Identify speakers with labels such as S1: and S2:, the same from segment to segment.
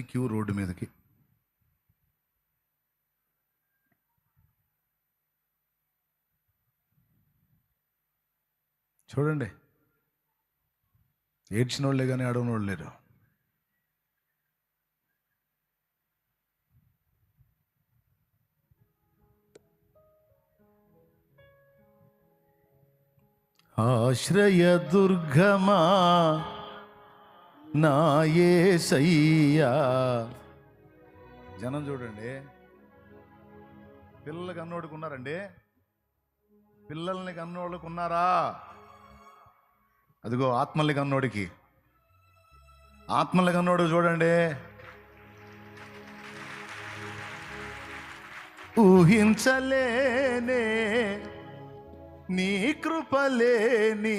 S1: Queue road మీదకి. చూడండి. ఏడ్చిన వాళ్ళే కానీ అడవని వాళ్ళు లేరు. ఆశ్రయ దుర్గమా నాయసయ్యా జనం చూడండి. పిల్లలకి అన్నోడికి ఉన్నారండి పిల్లల్ని కన్నోళ్ళకున్నారా? అదిగో ఆత్మల్ని కన్నోడికి. ఆత్మల్ని కన్నోడు చూడండి. ఊహించలేనే నీ కృపలేని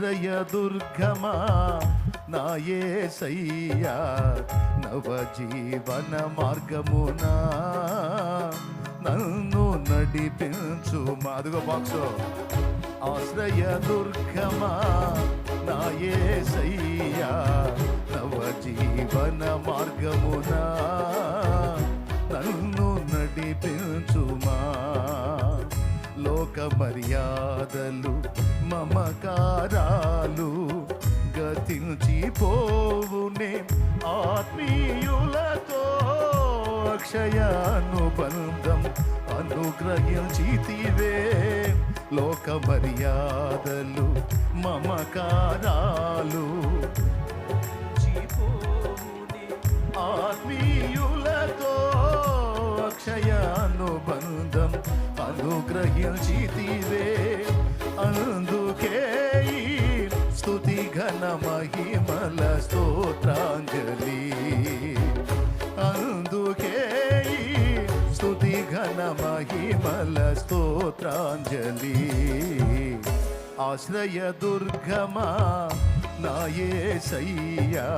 S1: ఆశ్రయ దుర్గమా? నాయే సయ్యా నవజీవన మార్గమునా? నన్ను నడిపించు అదిగో బాక్స్ ఆశ్రయ దుర్గమా? నాయే సయ్యా నవజీవన మార్గమునా? నన్ను నడిపించుమా లోక మర్యాదలు మమకారాలు గతించిపోవునే ఆత్మీయులతో అక్షయానుబంధం అనుగ్రహించితివే లోక మర్యాదలు మమకారాలు ఆత్మీయ అనుగ్రహించితివే అందుకే స్థుతి ఘన మహిమల స్తోత్రాంజలి. అందుకే స్థుతి ఘన మహిమల స్తోత్రాంజలి. ఆశ్రయ దుర్గమా నాయే సయ్యా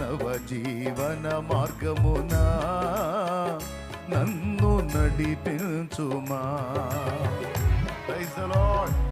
S1: నవజీవన మార్గమునా. నన్ను నడిపించుమా